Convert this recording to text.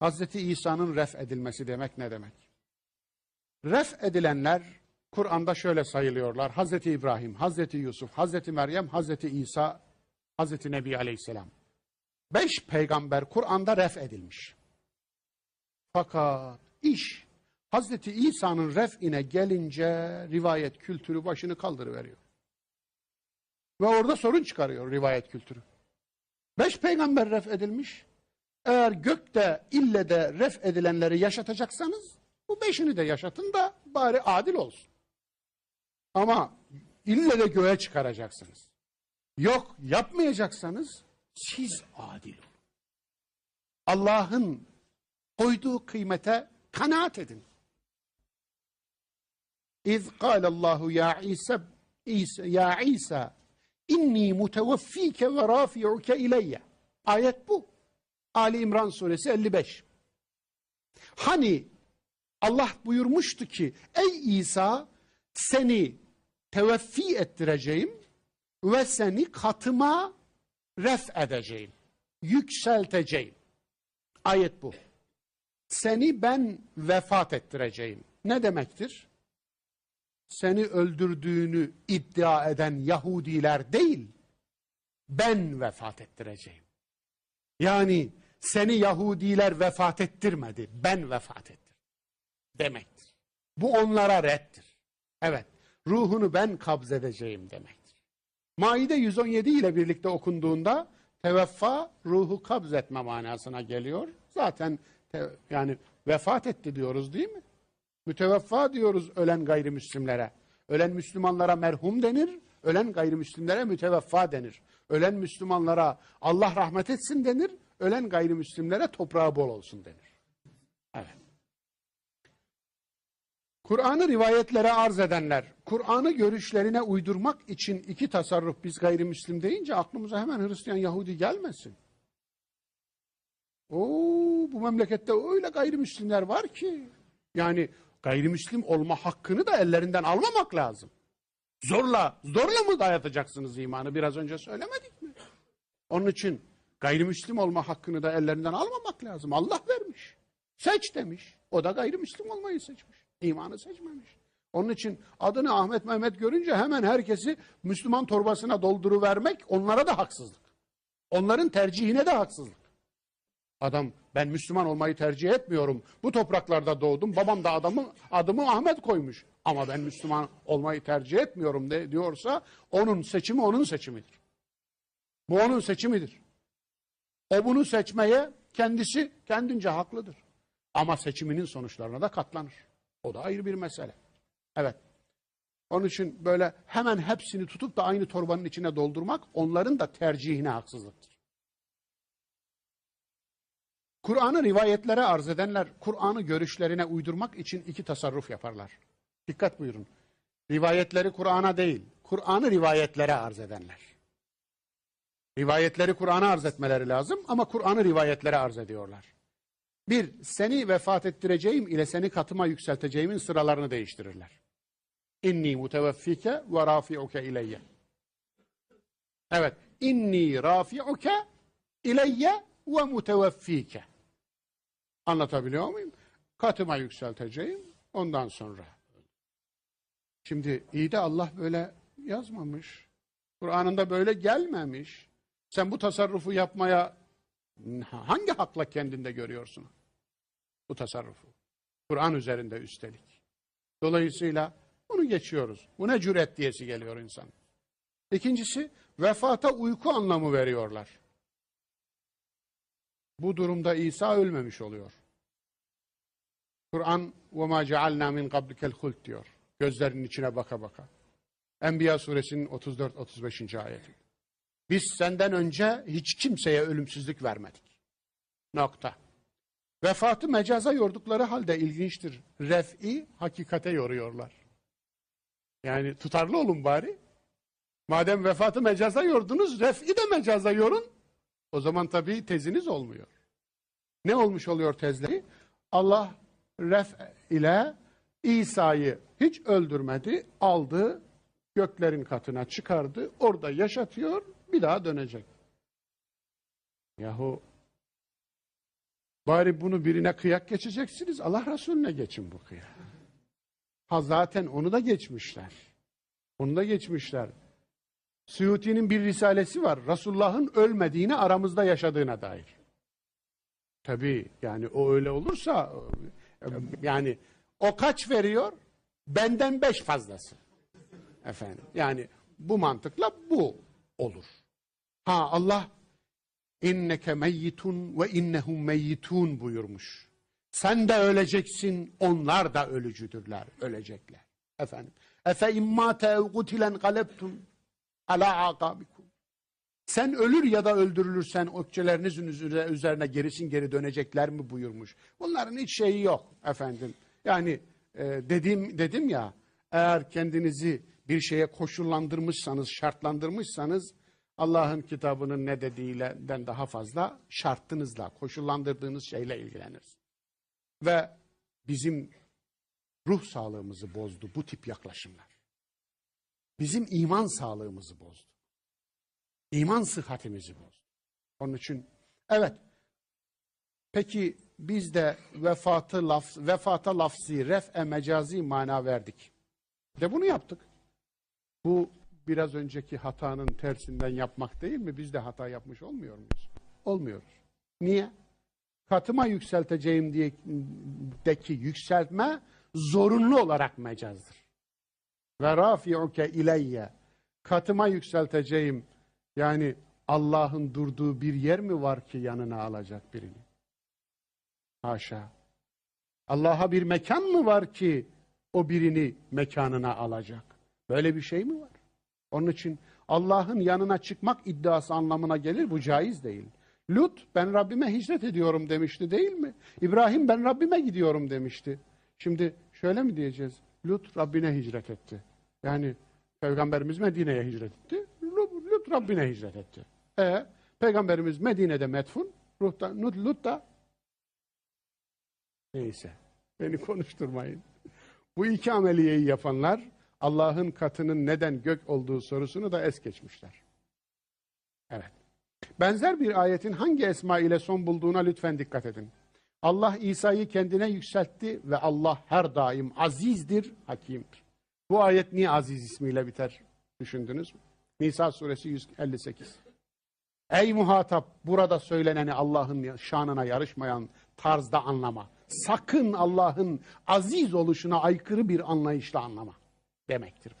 Hazreti İsa'nın ref edilmesi demek ne demek? Ref edilenler Kur'an'da şöyle sayılıyorlar. Hazreti İbrahim, Hazreti Yusuf, Hazreti Meryem, Hazreti İsa, Hazreti Nebi Aleyhisselam. Beş peygamber Kur'an'da ref edilmiş. Fakat iş Hazreti İsa'nın ref'ine gelince rivayet kültürü başını kaldırıveriyor. Ve orada sorun çıkarıyor rivayet kültürü. Beş peygamber ref edilmiş. Eğer gökte ille de ref edilenleri yaşatacaksanız bu beşini de yaşatın da bari adil olsun. Ama ille de göğe çıkaracaksınız. Yok yapmayacaksanız siz adil olun. Allah'ın koyduğu kıymete kanaat edin. İz kâlallahu ya İsa, İsa ya İsa inni muteveffike ve rafi'uke ileyye. Ayet bu. Ali İmran suresi 55. Hani Allah buyurmuştu ki ey İsa seni teveffi ettireceğim ve seni katıma ref edeceğim. Yükselteceğim. Ayet bu. Seni ben vefat ettireceğim. Ne demektir? Seni öldürdüğünü iddia eden Yahudiler değil, ben vefat ettireceğim. Yani seni Yahudiler vefat ettirmedi, ben vefat ettim. Demektir. Bu onlara reddir. Evet, ruhunu ben kabz edeceğim demektir. Maide 117 ile birlikte okunduğunda teveffa ruhu kabz etme manasına geliyor. Zaten te- yani vefat etti diyoruz değil mi? Müteveffa diyoruz ölen gayrimüslimlere. Ölen Müslümanlara merhum denir, ölen gayrimüslimlere müteveffa denir. Ölen Müslümanlara Allah rahmet etsin denir, ölen gayrimüslimlere toprağı bol olsun denir. Evet. Kur'an'ı rivayetlere arz edenler, Kur'an'ı görüşlerine uydurmak için iki tasarruf biz gayrimüslim deyince aklımıza hemen Hristiyan Yahudi gelmesin. Oo, bu memlekette öyle gayrimüslimler var ki. Yani gayrimüslim olma hakkını da ellerinden almamak lazım. Zorla, zorla mı dayatacaksınız imanı? Biraz önce söylemedik mi? Onun için gayrimüslim olma hakkını da ellerinden almamak lazım. Allah vermiş. Seç demiş. O da gayrimüslim olmayı seçmiş. İmanı seçmemiş. Onun için adını Ahmet Mehmet görünce hemen herkesi Müslüman torbasına dolduruvermek onlara da haksızlık. Onların tercihine de haksızlık. Adam ben Müslüman olmayı tercih etmiyorum. Bu topraklarda doğdum. Babam da adamı adımı Ahmet koymuş. Ama ben Müslüman olmayı tercih etmiyorum de, diyorsa onun seçimi onun seçimidir. Bu onun seçimidir. O bunu seçmeye kendisi kendince haklıdır. Ama seçiminin sonuçlarına da katlanır. O da ayrı bir mesele. Evet. Onun için böyle hemen hepsini tutup da aynı torbanın içine doldurmak onların da tercihine haksızlıktır. Kur'an'ı rivayetlere arz edenler, Kur'an'ı görüşlerine uydurmak için iki tasarruf yaparlar. Dikkat buyurun. Rivayetleri Kur'an'a değil, Kur'an'ı rivayetlere arz edenler. Rivayetleri Kur'an'a arz etmeleri lazım ama Kur'an'ı rivayetlere arz ediyorlar. Bir, seni vefat ettireceğim ile seni katıma yükselteceğimin sıralarını değiştirirler. İnni muteveffike ve rafi'uke ileyye. Evet, inni rafi'uke ileyye ve muteveffike. Anlatabiliyor muyum? Katıma yükselteceğim ondan sonra. Şimdi iyi de Allah böyle yazmamış. Kur'an'ında böyle gelmemiş. Sen bu tasarrufu yapmaya hangi hakla kendinde görüyorsun? Bu tasarrufu. Kur'an üzerinde üstelik. Dolayısıyla bunu geçiyoruz. Bu ne cüret diyesi geliyor insan. İkincisi vefata uyku anlamı veriyorlar. Bu durumda İsa ölmemiş oluyor. Kur'an ve ma cealna min qablikel huld diyor. Gözlerinin içine baka baka. Enbiya suresinin 34-35. ayeti. Biz senden önce hiç kimseye ölümsüzlük vermedik. Nokta. Vefatı mecaza yordukları halde ilginçtir. Ref'i hakikate yoruyorlar. Yani tutarlı olun bari. Madem vefatı mecaza yordunuz, ref'i de mecaza yorun. O zaman tabii teziniz olmuyor. Ne olmuş oluyor tezleri? Allah ref ile İsa'yı hiç öldürmedi, aldı, göklerin katına çıkardı, orada yaşatıyor, bir daha dönecek. Yahu Bari bunu birine kıyak geçeceksiniz. Allah Resulüne geçin bu kıyak. Ha zaten onu da geçmişler. Onu da geçmişler. Suyuti'nin bir risalesi var. Resulullah'ın ölmediğini aramızda yaşadığına dair. Tabii yani o öyle olursa yani o kaç veriyor? Benden beş fazlası. Efendim yani bu mantıkla bu olur. Ha Allah inneke meyyitun ve innehum meyyitun buyurmuş. Sen de öleceksin, onlar da ölücüdürler, ölecekler. Efendim. Efe imma te'ugutilen galebtum ala akabikum. Sen ölür ya da öldürülürsen ökçelerinizin üzerine, üzerine gerisin geri dönecekler mi buyurmuş. Bunların hiç şeyi yok efendim. Yani e, dedim dedim ya eğer kendinizi bir şeye koşullandırmışsanız, şartlandırmışsanız Allah'ın kitabının ne dediğinden daha fazla şartınızla, koşullandırdığınız şeyle ilgilenirsiniz. Ve bizim ruh sağlığımızı bozdu bu tip yaklaşımlar. Bizim iman sağlığımızı bozdu. İman sıhhatimizi bozdu. Onun için evet peki biz de vefatı laf, vefata lafzi, ref'e mecazi mana verdik. De bunu yaptık. Bu biraz önceki hatanın tersinden yapmak değil mi? Biz de hata yapmış olmuyor muyuz? Olmuyoruz. Niye? Katıma yükselteceğim diye deki yükseltme zorunlu olarak mecazdır. Ve rafi'uke ileyye katıma yükselteceğim yani Allah'ın durduğu bir yer mi var ki yanına alacak birini? Haşa. Allah'a bir mekan mı var ki o birini mekanına alacak? Böyle bir şey mi var? Onun için Allah'ın yanına çıkmak iddiası anlamına gelir. Bu caiz değil. Lut ben Rabbime hicret ediyorum demişti değil mi? İbrahim ben Rabbime gidiyorum demişti. Şimdi şöyle mi diyeceğiz? Lut Rabbine hicret etti. Yani Peygamberimiz Medine'ye hicret etti. Lut, Rabbine hicret etti. E, Peygamberimiz Medine'de metfun. Lut, Lut da neyse beni konuşturmayın. Bu iki ameliyeyi yapanlar Allah'ın katının neden gök olduğu sorusunu da es geçmişler. Evet. Benzer bir ayetin hangi esma ile son bulduğuna lütfen dikkat edin. Allah İsa'yı kendine yükseltti ve Allah her daim azizdir, hakimdir. Bu ayet niye aziz ismiyle biter düşündünüz mü? Nisa suresi 158. Ey muhatap burada söyleneni Allah'ın şanına yarışmayan tarzda anlama. Sakın Allah'ın aziz oluşuna aykırı bir anlayışla anlama demektir.